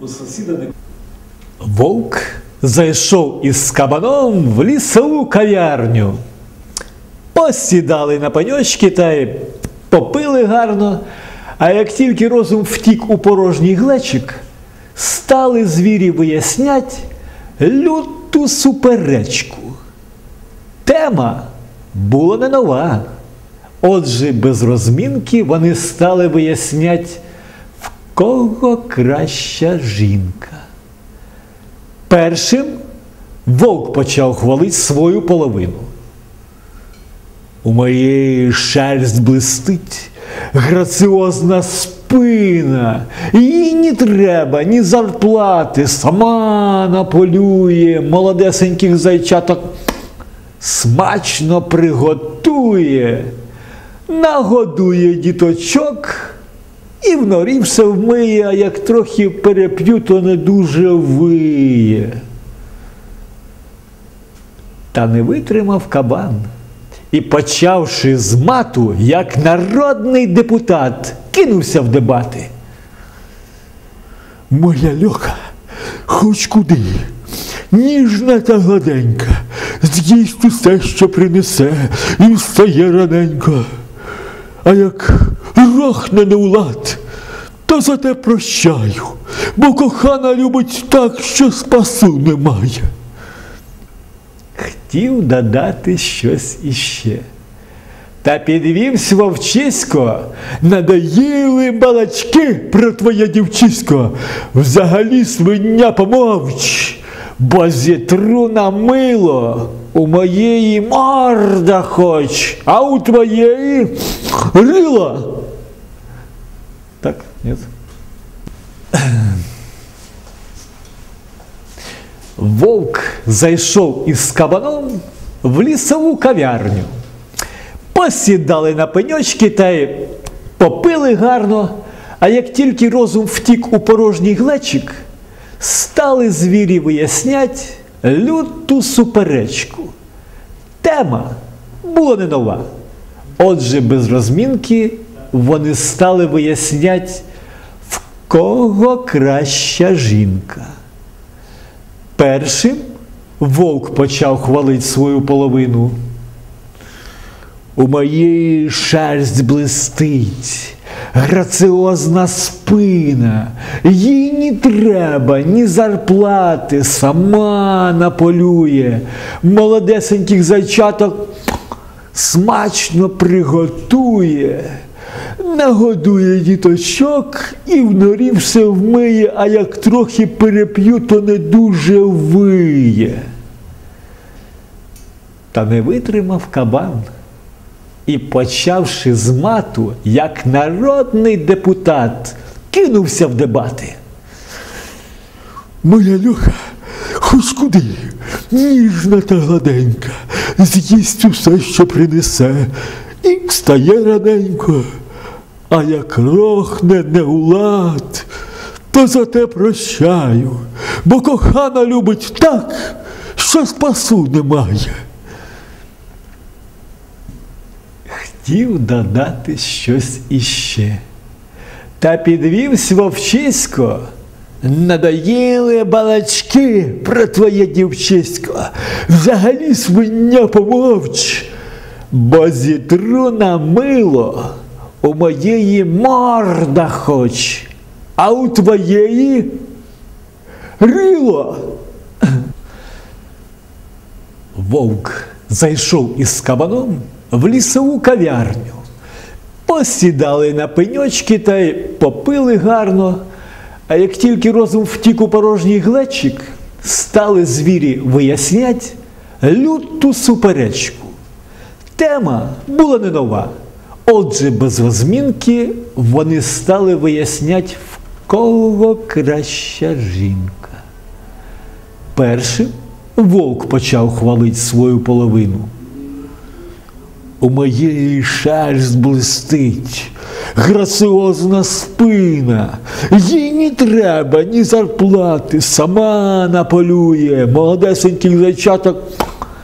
У сусіда не. Вовк зайшов із кабаном в лісову кав'ярню. Посідали на паньочки та й попили гарно. А як тільки розум втік у порожній глечик, стали звірі вияснять люту суперечку. Тема була не нова. Отже, без розмінки вони стали вияснять, кого краща жінка. Першим вовк почав хвалити свою половину. У моєї шерсть блистить, граціозна спина, їй не треба ні зарплати, сама наполює молодесеньких зайчаток, смачно приготує, нагодує діточок і в все вмиє, а як трохи переп'ю, то не дуже виє. Та не витримав кабан. І, почавши з мату, як народний депутат, кинувся в дебати. Моя льоха, хоч куди, ніжна та гладенька, з'їсть усе, що принесе, і встає раненько. А як рохне не улад, то зате прощаю, бо кохана любить так, що спасу немає. Хотів додати щось іще. Та підвівсь вовчисько, надоїли балачки про твоє дівчисько. Взагалі свиня помовч, бо зітру на мило. У моєї морда хоч, а у твоєї рила. Так, ні? Вовк зайшов із кабаном в лісову кав'ярню. Посідали на пеньочки та й попили гарно, а як тільки розум втік у порожній глечик, стали звірі вияснять люту суперечку. Тема була не нова. Отже, без розмінки вони стали вияснять, в кого краща жінка. Першим вовк почав хвалити свою половину. У моєї шерсть блистить, граціозна спина, їй ні треба, ні зарплати, сама наполює, молодесеньких зайчаток смачно приготує, нагодує діточок і в норі все вмиє, а як трохи переп'ю, то не дуже виє. Та не витримав кабан і, почавши з мату, як народний депутат, кинувся в дебати. Моя льоха, хоч куди, ніжна та гладенька, з'їсть усе, що принесе, і встає раненько. А як рохне не улад, то зате прощаю, бо кохана любить так, що спасу немає. Хотів додати щось іще. Та підвівсь вовчисько, надоїли балачки про твоє дівчисько. Взагалі свиня помовч, бо зітру на мило у моєї морда хоч, а у твоєї рило. Вовк зайшов із кабаном в лісову кав'ярню. Посідали на пеньочки та й попили гарно. А як тільки розум втік у порожній глечик, стали звірі вияснять люту суперечку. Тема була не нова. Отже, без розмінки вони стали вияснять, в кого краща жінка. Першим вовк почав хвалити свою половину. У моєї шерсть блистить, граціозна спина, їй не треба ні зарплати, сама наполює, молодесеньких зайчаток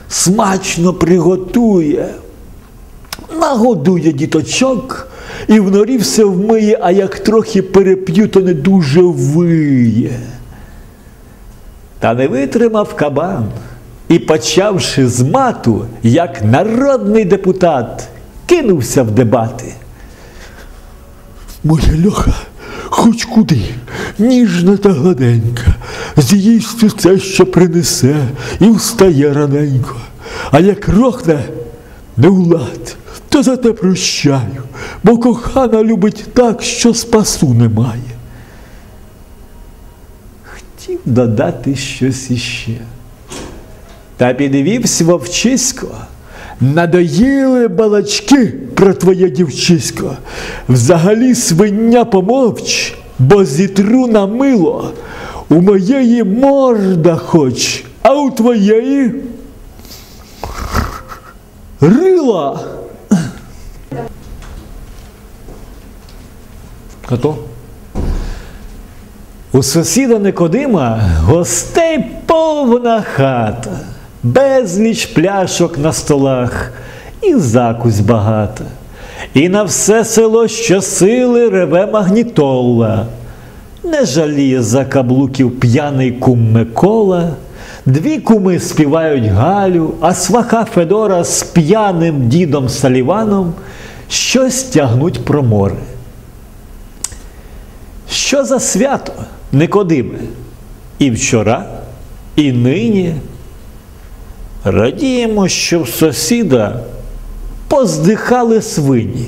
смачно приготує. Нагодує діточок і в норі все вмиє, а як трохи переп'ю, то не дуже виє. Та не витримав кабан і, почавши з мату, як народний депутат, кинувся в дебати. Моя льоха, хоч куди, ніжна та гладенька, з'їсть усе, що принесе, і встає раненько. А як рохне не влад, то зате прощаю, бо кохана любить так, що спасу немає. Хотів додати щось іще. Та підвівся вовчисько. Надоїли балачки про твоє дівчисько. Взагалі свиня помовч, бо зітру на мило. У моєї морда хоч, а у твоєї рила. Хто? У сусіда Никодима гостей повна хата, безліч пляшок на столах і закусь багата. І на все село щосили реве магнітола. Не жаліє за каблуків п'яний кум Микола. Дві куми співають Галю, а сваха Федора з п'яним дідом Саліваном щось тягнуть про море. Що за свято, Никодиме? І вчора, і нині. Радіємо, що в сусіда поздихали свині.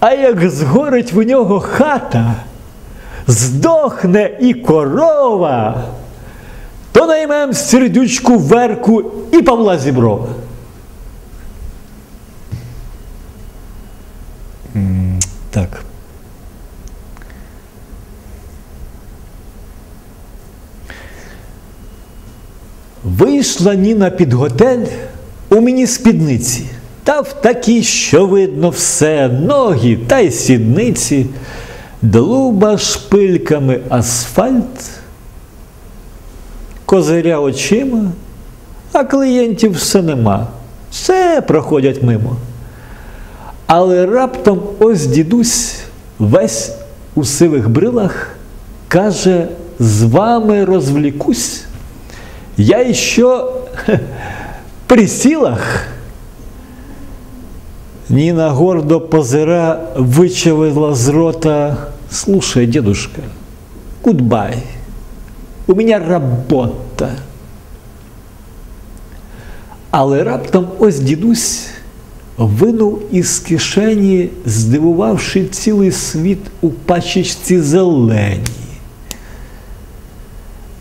А як згорить в нього хата, здохне і корова, то наймем сердючку Верку і Павла Зіброва. М, Так. Вийшла Ніна під готель у мені спідниці, та в такій, що видно все, ноги та й сідниці, длуба шпильками асфальт, козиря очима, а клієнтів все нема. Все проходять мимо. Але раптом ось дідусь весь у сивих брилах каже: з вами розвлікусь. Я еще при силах. Нина гордо позира вычавила з рота. Слушай, дедушка, гудбай. У меня работа. Але раптом ось дідусь винув із кишені, здивувавши цілий світ у пачечці зелені.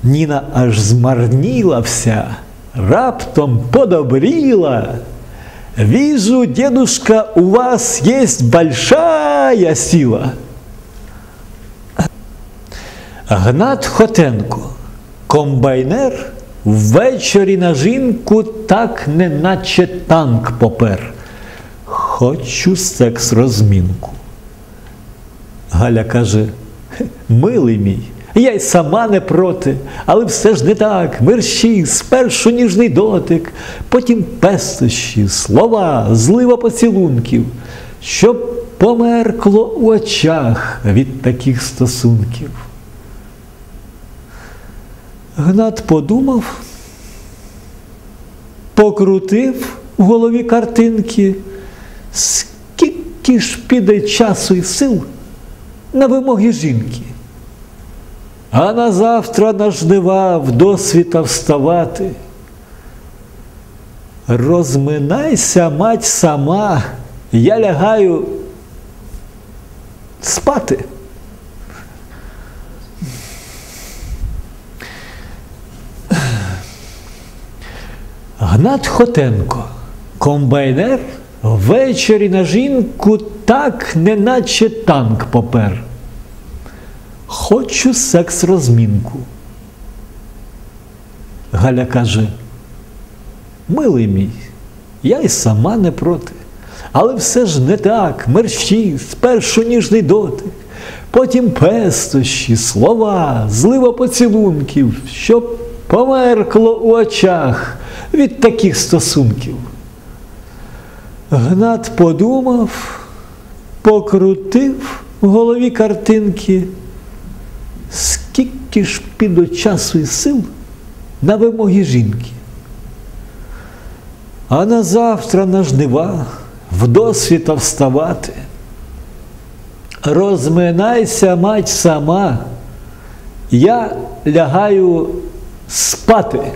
Ніна аж змарніла вся, раптом подобріла. Вижу, дедушка, у вас есть большая сила. Гнат Хотенко, комбайнер, ввечері на жінку так неначе танк попер. Хочу секс розмінку. Галя каже, милий мій. Я й сама не проти, але все ж не так. Мерщі, спершу ніжний дотик, потім пестощі, слова, злива поцілунків, щоб померкло у очах від таких стосунків. Гнат подумав, покрутив в голові картинки, скільки ж піде часу і сил на вимоги жінки. А на завтра на жнива в досвіта вставати. Розминайся, мать сама, я лягаю спати. Гнат Хотенко, комбайнер, ввечері на жінку так, неначе танк попер. Хочу секс розмінку. Галя каже, милий мій, я й сама не проти. Але все ж не так, мерщі, спершу ніжний дотик, потім пестощі, слова, злива поцілунків, щоб померкло у очах від таких стосунків. Гнат подумав, покрутив в голові картинки, скільки ж піде часу і сил на вимоги жінки. А на завтра на жнива вдосвіта вставати. Розминайся, мать сама, я лягаю спати.